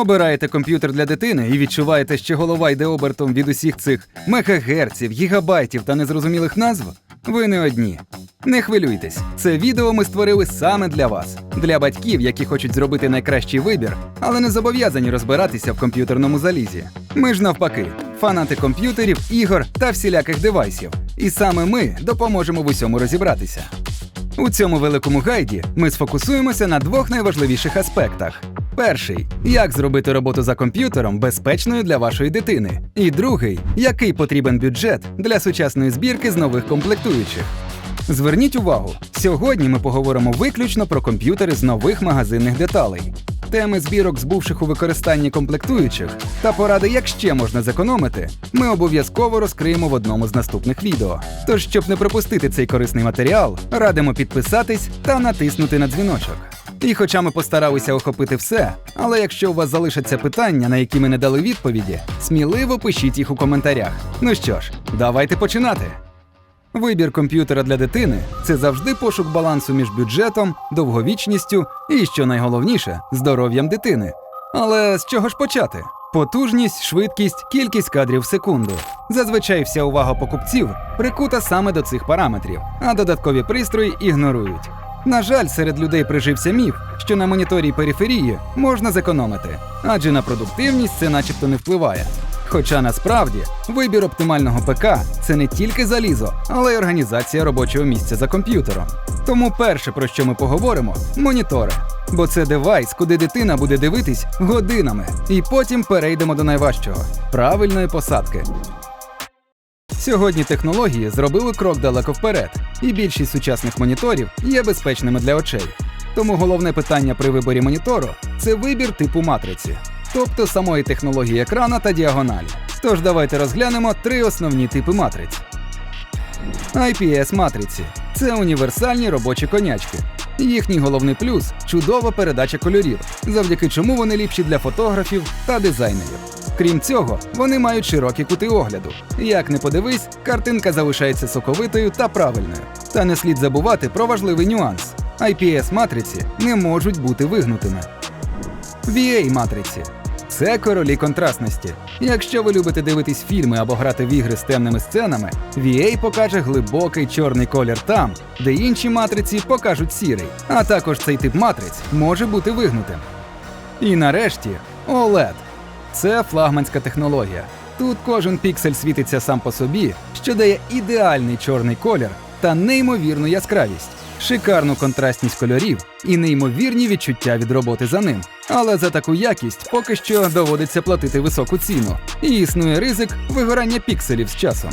Обираєте комп'ютер для дитини і відчуваєте, що голова йде обертом від усіх цих мегагерців, гігабайтів та незрозумілих назв? Ви не одні. Не хвилюйтесь, це відео ми створили саме для вас, для батьків, які хочуть зробити найкращий вибір, але не зобов'язані розбиратися в комп'ютерному залізі. Ми ж навпаки, фанати комп'ютерів, ігор та всіляких девайсів. І саме ми допоможемо в усьому розібратися. У цьому великому гайді ми сфокусуємося на двох найважливіших аспектах. Перший як зробити роботу за комп'ютером безпечною для вашої дитини. І другий який потрібен бюджет для сучасної збірки з нових комплектуючих. Зверніть увагу, сьогодні ми поговоримо виключно про комп'ютери з нових магазинних деталей. Теми збірок збувших у використанні комплектуючих та поради, як ще можна зекономити, ми обов'язково розкриємо в одному з наступних відео. Тож, щоб не пропустити цей корисний матеріал, радимо підписатись та натиснути на дзвіночок. І хоча ми постаралися охопити все, але якщо у вас залишаться питання, на які ми не дали відповіді, сміливо пишіть їх у коментарях. Ну що ж, давайте починати. Вибір комп'ютера для дитини це завжди пошук балансу між бюджетом, довговічністю і, що найголовніше, здоров'ям дитини. Але з чого ж почати? Потужність, швидкість, кількість кадрів в секунду. Зазвичай вся увага покупців прикута саме до цих параметрів, а додаткові пристрої ігнорують. На жаль, серед людей прижився міф, що на моніторі периферії можна зекономити, адже на продуктивність це начебто не впливає. Хоча насправді вибір оптимального ПК це не тільки залізо, але й організація робочого місця за комп'ютером. Тому перше, про що ми поговоримо, монітори. Бо це девайс, куди дитина буде дивитись годинами, і потім перейдемо до найважчого правильної посадки. Сьогодні технології зробили крок далеко вперед, і більшість сучасних моніторів є безпечними для очей. Тому головне питання при виборі монітору це вибір типу матриці, тобто самої технології екрана та діагоналі. Тож давайте розглянемо три основні типи матриць. IPS матриці це універсальні робочі конячки. Їхній головний плюс чудова передача кольорів, завдяки чому вони ліпші для фотографів та дизайнерів. Крім цього, вони мають широкі кути огляду. Як не подивись, картинка залишається соковитою та правильною. Та не слід забувати про важливий нюанс: IPS матриці не можуть бути вигнутими. VA матриці це королі контрастності. Якщо ви любите дивитись фільми або грати в ігри з темними сценами, VA покаже глибокий чорний колір там, де інші матриці покажуть сірий. А також цей тип матриць може бути вигнутим. І нарешті OLED. Це флагманська технологія. Тут кожен піксель світиться сам по собі, що дає ідеальний чорний колір та неймовірну яскравість, шикарну контрастність кольорів і неймовірні відчуття від роботи за ним. Але за таку якість поки що доводиться платити високу ціну, і існує ризик вигорання пікселів з часом.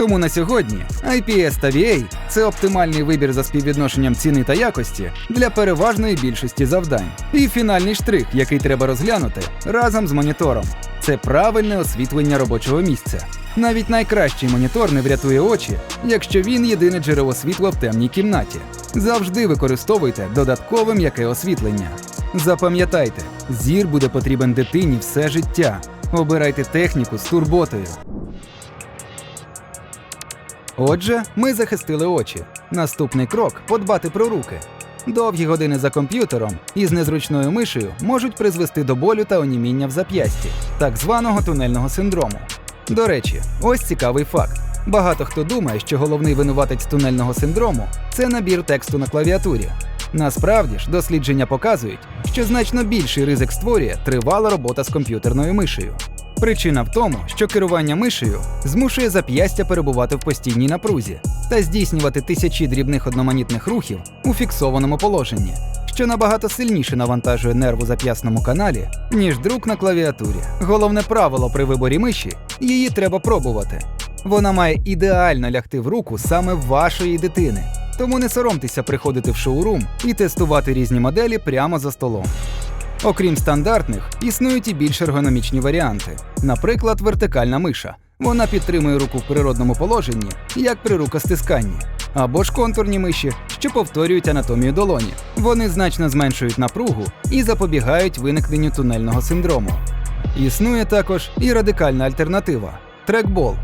Тому на сьогодні IPS та VA – це оптимальний вибір за співвідношенням ціни та якості для переважної більшості завдань. І фінальний штрих, який треба розглянути разом з монітором, це правильне освітлення робочого місця. Навіть найкращий монітор не врятує очі, якщо він єдине джерело світла в темній кімнаті. Завжди використовуйте додаткове м'яке освітлення. Запам'ятайте, зір буде потрібен дитині все життя. Обирайте техніку з турботою. Отже, ми захистили очі. Наступний крок подбати про руки. Довгі години за комп'ютером із незручною мишею можуть призвести до болю та оніміння в зап'ясті, так званого тунельного синдрому. До речі, ось цікавий факт. Багато хто думає, що головний винуватець тунельного синдрому це набір тексту на клавіатурі. Насправді ж, дослідження показують, що значно більший ризик створює тривала робота з комп'ютерною мишею. Причина в тому, що керування мишею змушує зап'ястя перебувати в постійній напрузі та здійснювати тисячі дрібних одноманітних рухів у фіксованому положенні, що набагато сильніше навантажує нерв у зап'ясному каналі, ніж друк на клавіатурі. Головне правило при виборі миші її треба пробувати. Вона має ідеально лягти в руку саме вашої дитини. Тому не соромтеся приходити в шоурум і тестувати різні моделі прямо за столом. Окрім стандартних, існують і більш ергономічні варіанти. Наприклад, вертикальна миша. Вона підтримує руку в природному положенні, як при рукостисканні. Або ж контурні миші, що повторюють анатомію долоні. Вони значно зменшують напругу і запобігають виникненню тунельного синдрому. Існує також і радикальна альтернатива трекбол.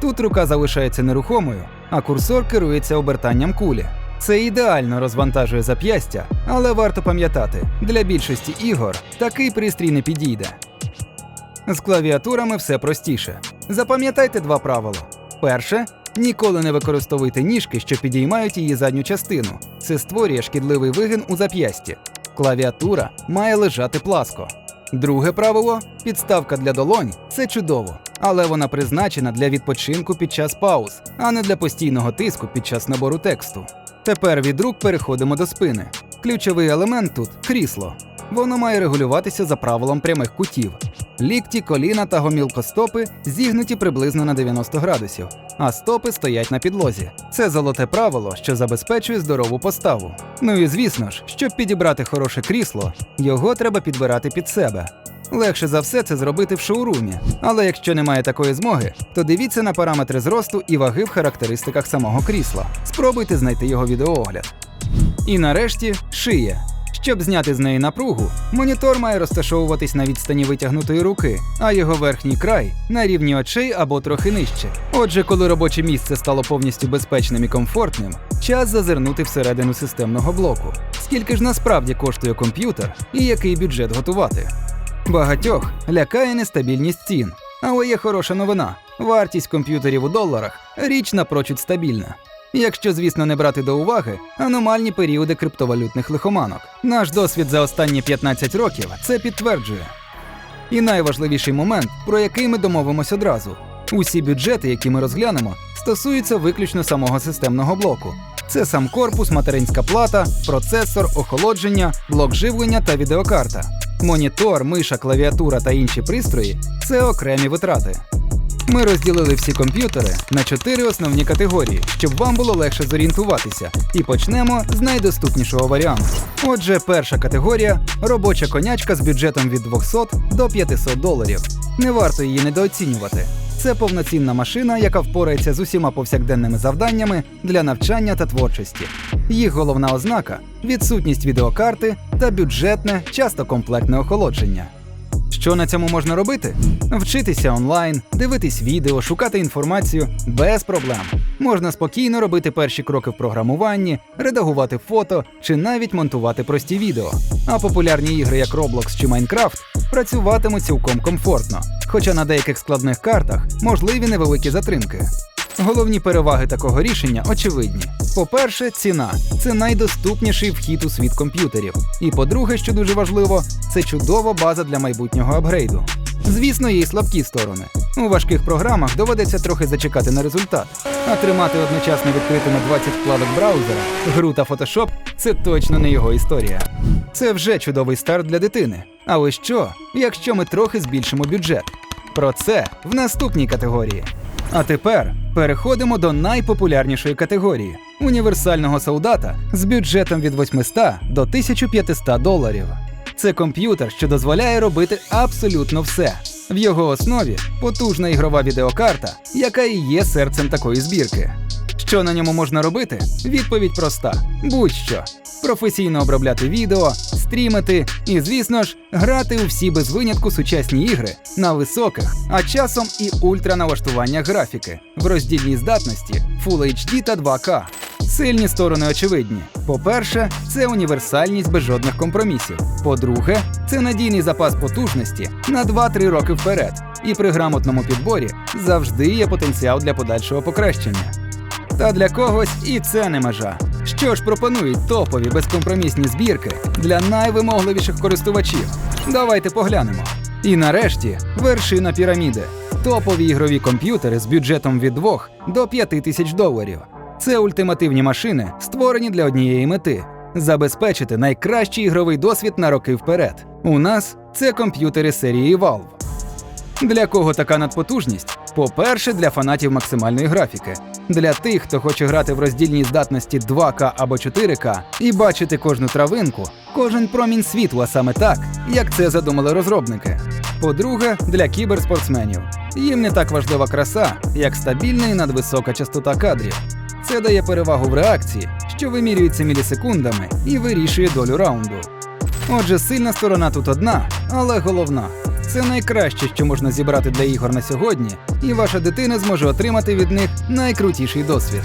Тут рука залишається нерухомою, а курсор керується обертанням кулі. Це ідеально розвантажує зап'ястя, але варто пам'ятати, для більшості ігор такий пристрій не підійде. З клавіатурами все простіше. Запам'ятайте два правила. Перше ніколи не використовуйте ніжки, що підіймають її задню частину. Це створює шкідливий вигин у зап'ясті. Клавіатура має лежати пласко. Друге правило підставка для долонь це чудово, але вона призначена для відпочинку під час пауз, а не для постійного тиску під час набору тексту. Тепер від рук переходимо до спини. Ключовий елемент тут крісло. Воно має регулюватися за правилом прямих кутів. Лікті, коліна та гомілкостопи зігнуті приблизно на 90 градусів, а стопи стоять на підлозі. Це золоте правило, що забезпечує здорову поставу. Ну і звісно ж, щоб підібрати хороше крісло, його треба підбирати під себе. Легше за все це зробити в шоурумі, але якщо немає такої змоги, то дивіться на параметри зросту і ваги в характеристиках самого крісла. Спробуйте знайти його відеоогляд. І нарешті шия. Щоб зняти з неї напругу, монітор має розташовуватись на відстані витягнутої руки, а його верхній край на рівні очей або трохи нижче. Отже, коли робоче місце стало повністю безпечним і комфортним, час зазирнути всередину системного блоку. Скільки ж насправді коштує комп'ютер і який бюджет готувати? Багатьох лякає нестабільність цін. Але є хороша новина: вартість комп'ютерів у доларах річ напрочуд стабільна. Якщо, звісно, не брати до уваги аномальні періоди криптовалютних лихоманок. Наш досвід за останні 15 років це підтверджує. І найважливіший момент, про який ми домовимось одразу: усі бюджети, які ми розглянемо, стосуються виключно самого системного блоку. Це сам корпус, материнська плата, процесор, охолодження, блок живлення та відеокарта. Монітор, миша, клавіатура та інші пристрої це окремі витрати. Ми розділили всі комп'ютери на чотири основні категорії, щоб вам було легше зорієнтуватися. І почнемо з найдоступнішого варіанту. Отже, перша категорія робоча конячка з бюджетом від 200 до 500 доларів. Не варто її недооцінювати. Це повноцінна машина, яка впорається з усіма повсякденними завданнями для навчання та творчості. Їх головна ознака відсутність відеокарти та бюджетне, часто комплектне охолодження. Що на цьому можна робити? Вчитися онлайн, дивитись відео, шукати інформацію без проблем. Можна спокійно робити перші кроки в програмуванні, редагувати фото чи навіть монтувати прості відео. А популярні ігри, як Roblox чи Minecraft, працюватимуть цілком комфортно, хоча на деяких складних картах можливі невеликі затримки. Головні переваги такого рішення очевидні. По-перше, ціна це найдоступніший вхід у світ комп'ютерів. І по-друге, що дуже важливо, це чудова база для майбутнього апгрейду. Звісно, є й слабкі сторони. У важких програмах доведеться трохи зачекати на результат, а тримати одночасно відкритими 20 вкладок браузера, гру та фотошоп це точно не його історія. Це вже чудовий старт для дитини. Але що, якщо ми трохи збільшимо бюджет? Про це в наступній категорії. А тепер переходимо до найпопулярнішої категорії універсального солдата з бюджетом від 800 до 1500 доларів. Це комп'ютер, що дозволяє робити абсолютно все. В його основі потужна ігрова відеокарта, яка і є серцем такої збірки. Що на ньому можна робити? Відповідь проста: будь-що. Професійно обробляти відео, стрімити і, звісно ж, грати у всі без винятку сучасні ігри на високих, а часом і ультраналаштуваннях графіки в роздільній здатності Full HD та 2K. Сильні сторони очевидні. По-перше, це універсальність без жодних компромісів. По-друге, це надійний запас потужності на 2-3 роки вперед. І при грамотному підборі завжди є потенціал для подальшого покращення. Та для когось і це не межа. Що ж пропонують топові безкомпромісні збірки для найвимогливіших користувачів? Давайте поглянемо. І нарешті вершина піраміди. Топові ігрові комп'ютери з бюджетом від 2 до 5 тисяч доларів. Це ультимативні машини, створені для однієї мети забезпечити найкращий ігровий досвід на роки вперед. У нас це комп'ютери серії Valve. Для кого така надпотужність? По-перше, для фанатів максимальної графіки. Для тих, хто хоче грати в роздільній здатності 2К або 4К і бачити кожну травинку, кожен промінь світла саме так, як це задумали розробники. По-друге, для кіберспортсменів. Їм не так важлива краса, як стабільна і надвисока частота кадрів. Це дає перевагу в реакції, що вимірюється мілісекундами і вирішує долю раунду. Отже, сильна сторона тут одна, але головна. Це найкраще, що можна зібрати для ігор на сьогодні, і ваша дитина зможе отримати від них найкрутіший досвід.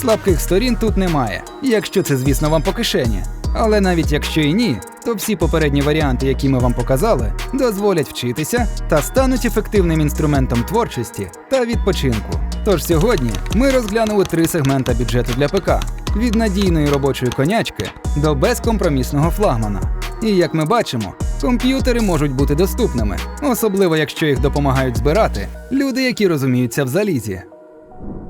Слабких сторін тут немає, якщо це, звісно, вам по кишені. Але навіть якщо і ні, то всі попередні варіанти, які ми вам показали, дозволять вчитися та стануть ефективним інструментом творчості та відпочинку. Тож сьогодні ми розглянули три сегмента бюджету для ПК: від надійної робочої конячки до безкомпромісного флагмана. І як ми бачимо, комп'ютери можуть бути доступними, особливо якщо їх допомагають збирати люди, які розуміються в залізі.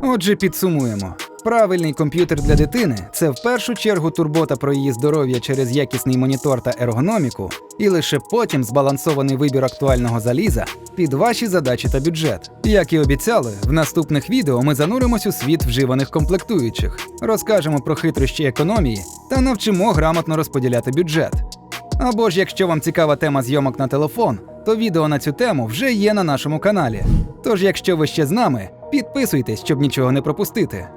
Отже, підсумуємо. Правильний комп'ютер для дитини це в першу чергу турбота про її здоров'я через якісний монітор та ергономіку, і лише потім збалансований вибір актуального заліза під ваші задачі та бюджет. Як і обіцяли, в наступних відео ми зануримось у світ вживаних комплектуючих, розкажемо про хитрощі економії та навчимо грамотно розподіляти бюджет. Або ж якщо вам цікава тема зйомок на телефон, то відео на цю тему вже є на нашому каналі. Тож, якщо ви ще з нами, підписуйтесь, щоб нічого не пропустити.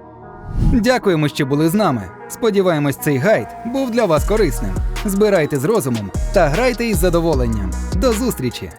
Дякуємо, що були з нами. Сподіваємось, цей гайд був для вас корисним. Збирайте з розумом та грайте із задоволенням. До зустрічі!